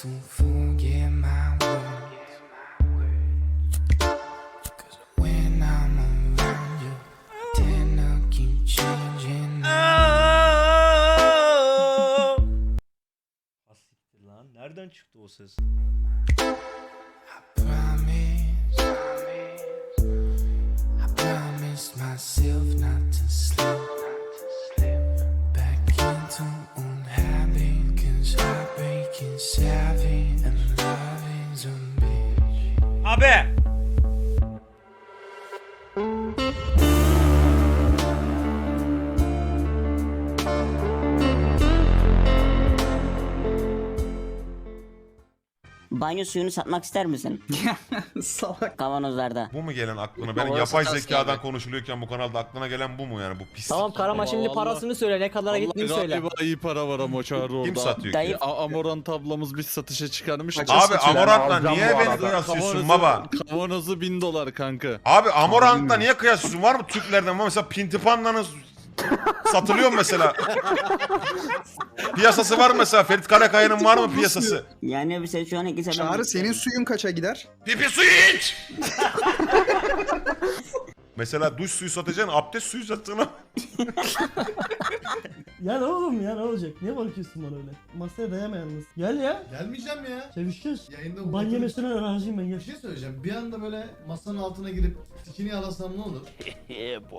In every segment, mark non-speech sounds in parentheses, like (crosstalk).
to forget my words. 'Cause when I'm around you, I tend to keep changing. Asiktir lan. Nereden çıktı o ses? Promise, I promised myself not to slip Banyo suyunu satmak ister misin? (laughs) Salak. Kavanozlarda. Bu mu gelen aklına? Benim Baba yapay satarız zekadan abi. konuşuluyorken bu kanalda aklına gelen bu mu yani? Bu pislik. Tamam Karaman şimdi Allah. parasını söyle ne kadara gittiğini söyle. Galiba iyi para var ama çağrı orada. Kim satıyor Dayı- ki? A- Amorant ablamız bir satışa çıkarmış. Abi? Amorant'la niye beni arada. kıyaslıyorsun baba? Kavanozu 1000 dolar kanka. Abi Amorant'la niye kıyaslıyorsun? Var mı Türklerden? Var mesela Pintipanla'nın satılıyor mu mesela? Piyasası var mı mesela? Ferit Karakaya'nın var mı piyasası? Yani bir sen şu an ikisi Çağrı senin suyun kaça gider? Pipi suyu iç! (laughs) mesela duş suyu satacaksın, abdest suyu satacaksın. Ya ne (laughs) oğlum ya ne olacak? Niye bakıyorsun bana öyle? Masaya dayama yalnız. Gel ya. Gelmeyeceğim ya. Sevişeceğiz. Yayında Ban oturup- yemesine razıyım ben Bir gel. şey söyleyeceğim. Bir anda böyle masanın altına girip tikini yalasam ne olur? (laughs)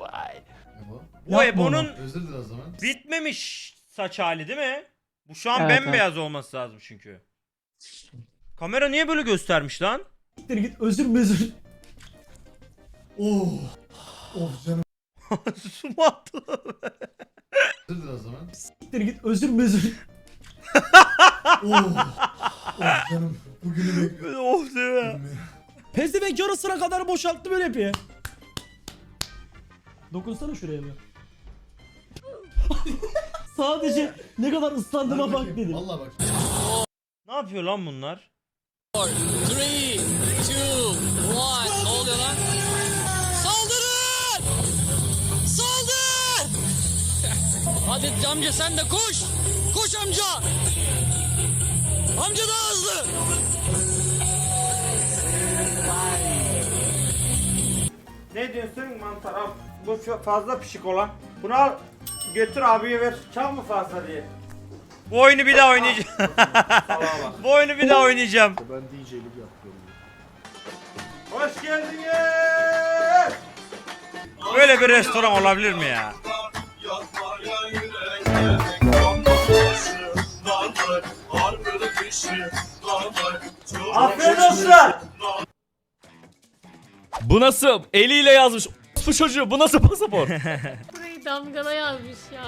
Ebo. Bu Yapma Ebo'nun Özür dilerim o zaman. bitmemiş saç hali değil mi? Bu şu an Evet, bembeyaz olması lazım çünkü. Kamera niye böyle göstermiş lan? Siktir git özür mezür. Oh. Oh canım. (laughs) Su mu attı? Özür dilerim o zaman. Siktir git özür mezür. Oh. Oh canım. Bugünü bekliyorum. (laughs) of değil mi? Pezevenk yarısına kadar boşalttı böyle yapıyor. Dokunsana şuraya bir. (laughs) Sadece ne kadar ıslandığıma bak dedim. Valla bak. Ne yapıyor lan bunlar? 3, 2, 1. Ne oluyor lan? Saldırın! Saldır! Hadi amca sen de koş! Koş amca! Amca daha hızlı! Ne diyorsun mantar. Bu çok fazla pişik olan. Bunu al götür abiye ver. Çal mı fazla diye. Bu oyunu bir daha oynayacağım. (laughs) Bu oyunu bir daha oynayacağım. Ben DJ'lik yapıyorum. Hoş geldiniz. Böyle bir restoran olabilir mi ya? Afiyet olsun. Bu nasıl? Eliyle yazmış. Bu çocuğu bu nasıl pasaport? (laughs) Burayı damgala yazmış ya.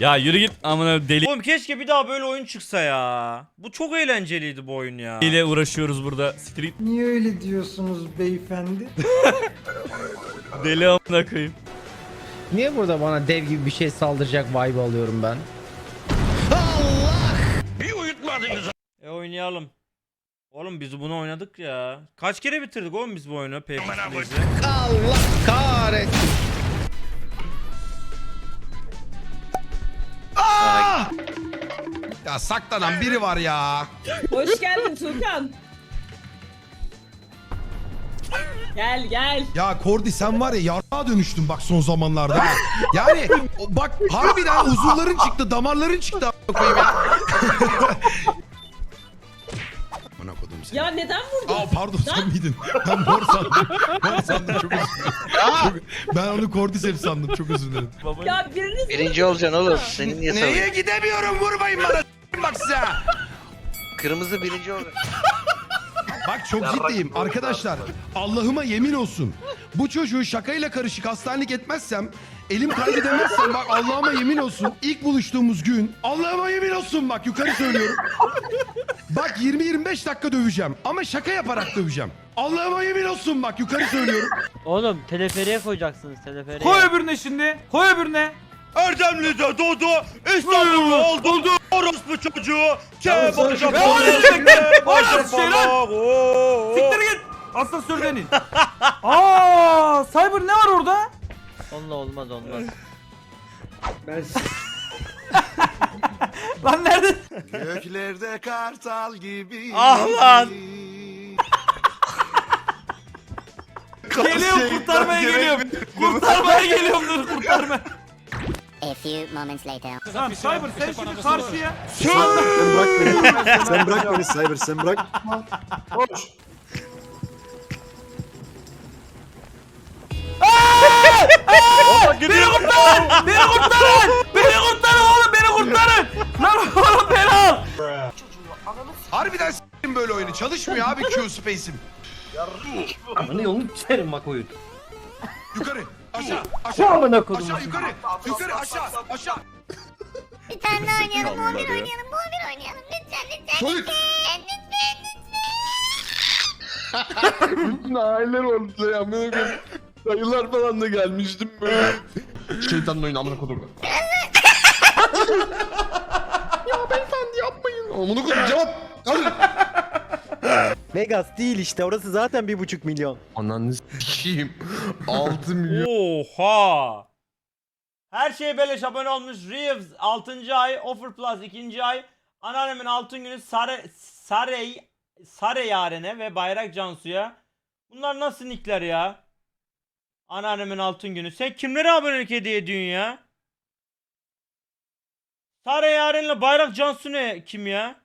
ya yürü git amına deli Oğlum keşke bir daha böyle oyun çıksa ya. Bu çok eğlenceliydi bu oyun ya. ile uğraşıyoruz burada. Street Niye öyle diyorsunuz beyefendi? (laughs) deli amına koyayım. Niye burada bana dev gibi bir şey saldıracak vibe alıyorum ben? E oynayalım. Oğlum biz bunu oynadık ya. Kaç kere bitirdik oğlum biz bu oyunu? Peygamberimizi. Allah kahretsin. Ya saklanan biri var ya. Hoş geldin Tuğkan. Gel gel. Ya Kordi sen var ya yarrağa dönüştün bak son zamanlarda. ha. Yani o- bak harbiden uzuvların çıktı, damarların çıktı. a**ına koyayım ya. Ya neden vurdun? Aa pardon sen miydin? (laughs) Ben mor sandım. Mor sandım çok özür dilerim. Çok- ben onu Cordyceps sandım çok özür dilerim. (laughs) Ya biriniz Birinci olacaksın oğlum. Senin niye Neye gidemiyorum vurmayın bana. s**eyim (laughs) Bak size. Kırmızı birinci olacak. Bak çok ciddiyim arkadaşlar. Allah'ıma yemin olsun. Bu çocuğu şakayla karışık hastanelik etmezsem, elim kaybedemezsem bak Allah'ıma yemin olsun. ilk buluştuğumuz gün Allah'ıma yemin olsun bak yukarı söylüyorum. Bak 20-25 dakika döveceğim ama şaka yaparak döveceğim. Allah'ıma yemin olsun bak yukarı söylüyorum. Oğlum teleferiye koyacaksınız teleferiye. Koy öbürüne şimdi. Koy öbürüne. Erdemli'de doğdu. İstanbul'da oldu. Orospu çocuğu. Kebap Siktir git. Asansörden in. (laughs) Aa, Cyber ne var orada? Onunla olmaz olmaz. (laughs) Lan nerede? Göklerde kartal gibi. Ah lan. Geliyorum kurtarmaya geliyorum. Kurtarmaya geliyorum dur kurtarmaya. A few moments later. Lan Cyber sen şimdi karşıya. Sen bırak beni Cyber sen bırak. Beni kurtarın! Beni kurtarın! Beni kurtarın oğlum beni kurtarın! Lan oğlum beni al! Harbiden s**tim böyle oyunu. Çalışmıyor abi Q space'im. Ne yolunu çerim bak oyun. Yukarı. Aşağı. Aşağı. Amına kodum. Aşağı yukarı. Yukarı aşağı. Aşağı. Bir tane daha oynayalım. Vallahi ya. oynayalım. Bu oynayalım. Lütfen lütfen. Çocuk. (laughs) Bütün aileler oldu ya. Dayılar falan da gelmiştim böyle. Şeytanın oyunu amına kodum. (laughs) Amına koyayım cevap. Vegas değil işte orası zaten bir buçuk milyon. Ananı s**eyim. 6 milyon. Oha! Her şey beleş abone olmuş. Reeves 6. ay, Offer Plus 2. ay, Anneannemin altın günü Sare Sarey Sare Yaren'e ve Bayrak Cansu'ya. Bunlar nasıl nickler ya? Anneannemin altın günü. Sen kimlere abonelik hediye ediyorsun ya? Sare Yaren'le Bayrak Cansu ne kim ya?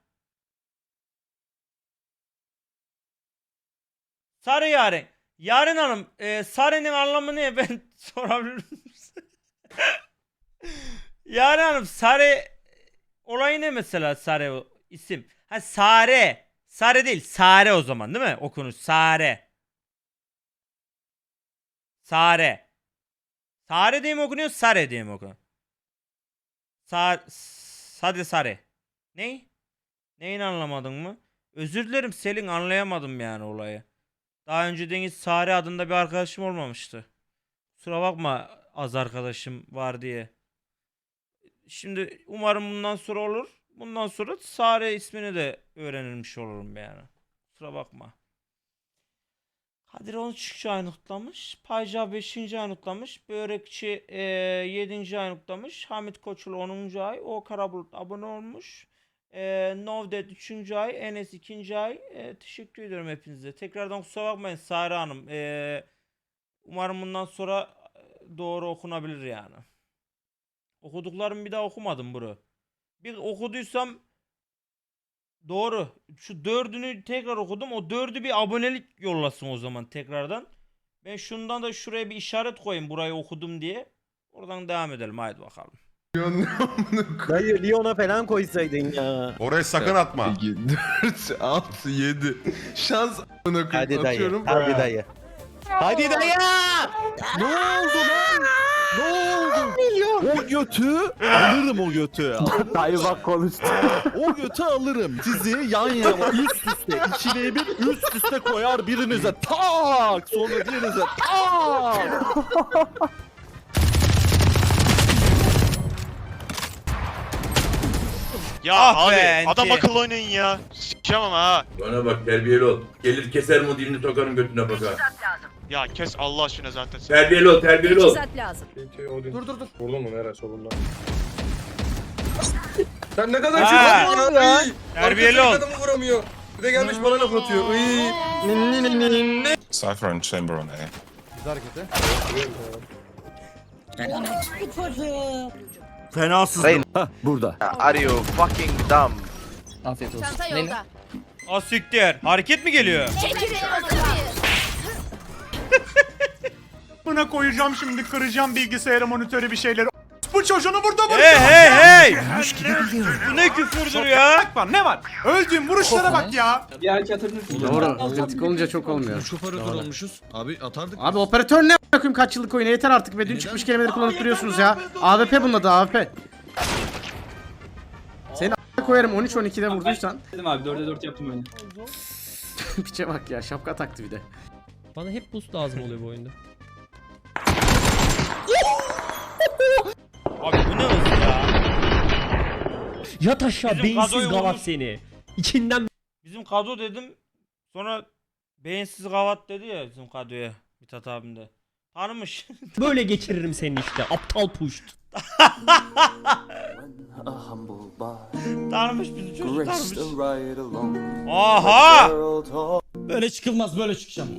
Sarı Yaren. Yaren Hanım, e, Sare'nin anlamı ne? (laughs) Ben sorabilir miyim? (laughs) Yaren Hanım, Sare olayı ne mesela Sare isim? Ha Sare. Sare değil, Sare o zaman değil mi? Okunuş Sare. Sare. Sare diye mi okunuyor, Sare diye mi okunuyor? Sar, Sade Sare. Ne? Neyini anlamadın mı? Özür dilerim Selin anlayamadım yani olayı. Daha önce Deniz Sare adında bir arkadaşım olmamıştı. Kusura bakma az arkadaşım var diye. Şimdi umarım bundan sonra olur. Bundan sonra Sare ismini de öğrenilmiş olurum yani. Kusura bakma. Kadir 13. ay nutlamış. Payca 5. ay nutlamış. Börekçi e, 7. ay nutlamış. Hamit Koçul 10. ay. O Karabulut abone olmuş. E, Novdet 3. ay. Enes 2. ay. E, teşekkür ediyorum hepinize. Tekrardan kusura bakmayın Sare Hanım. E, umarım bundan sonra doğru okunabilir yani. Okuduklarımı bir daha okumadım bro. Bir okuduysam doğru. Şu dördünü tekrar okudum. O dördü bir abonelik yollasın o zaman tekrardan. Ben şundan da şuraya bir işaret koyayım burayı okudum diye. Oradan devam edelim haydi bakalım. Dayı Lyon'a falan koysaydın ya. Oraya sakın atma. 2, 4, 6, 7. Şans. Hadi dayı. Atıyorum. Hadi dayı. Hadi dayı. Ne oldu lan? Ne oldu? O götü alırım o götü. (laughs) Dayı bak konuştu. (laughs) o götü alırım. Sizi yan yana üst üste ikiliye bir üst üste koyar birinize tak sonra birinize tak. Ya abi adam akıllı oynayın ya. Sikeceğim ama ha. Bana bak terbiyeli ol. Gelir keser mi dilini sokarım götüne bakar. Ya kes Allah aşkına zaten. Terbiyeli ol terbiyeli ol. lazım. Dur dur dur. Vurdun mu nereye solunda? Sen ne kadar (laughs) Ha. çok ya. Terbiyeli ol. Adamı vuramıyor. Bir de gelmiş bana laf atıyor. Iy. Cypher and Chamber on A. Bu çocuğu. Fenasız. Burada. Are you fucking dumb? Afiyet olsun. Çanta yolda. Asiktir. Hareket mi geliyor? Çekilin (laughs) Buna koyacağım şimdi kıracağım bilgisayarı monitörü bir şeyleri. Bu çocuğunu burada Hey hey hey. Bu ne küfürdür ya? var ne var? Öldüğüm vuruşlara bak ya. Doğru. Kritik olunca çok olmuyor. Şu operatör olmuşuz. Abi atardık. Abi operatör ne bakayım kaç yıllık oyunu yeter artık be dün çıkmış kelimeleri kullanıp duruyorsunuz ya. AWP bunun adı AWP. Seni a**a koyarım 13-12'de vurduysan. Dedim abi 4'e 4 yaptım oyunu. (laughs) Piçe bak ya şapka taktı bir de. Bana hep boost lazım oluyor bu oyunda. Abi bu ne hız ya? Yat aşağı Bizim beyinsiz kadroyu gavat vurmuş. seni. İçinden Bizim kadro dedim. Sonra beyinsiz gavat dedi ya bizim kadroya. Mithat abim de. Tanımış. (laughs) Böyle geçiririm seni işte aptal puşt. Tanımış bizi çocuk tanımış. Aha! Böyle çıkılmaz böyle çıkacağım.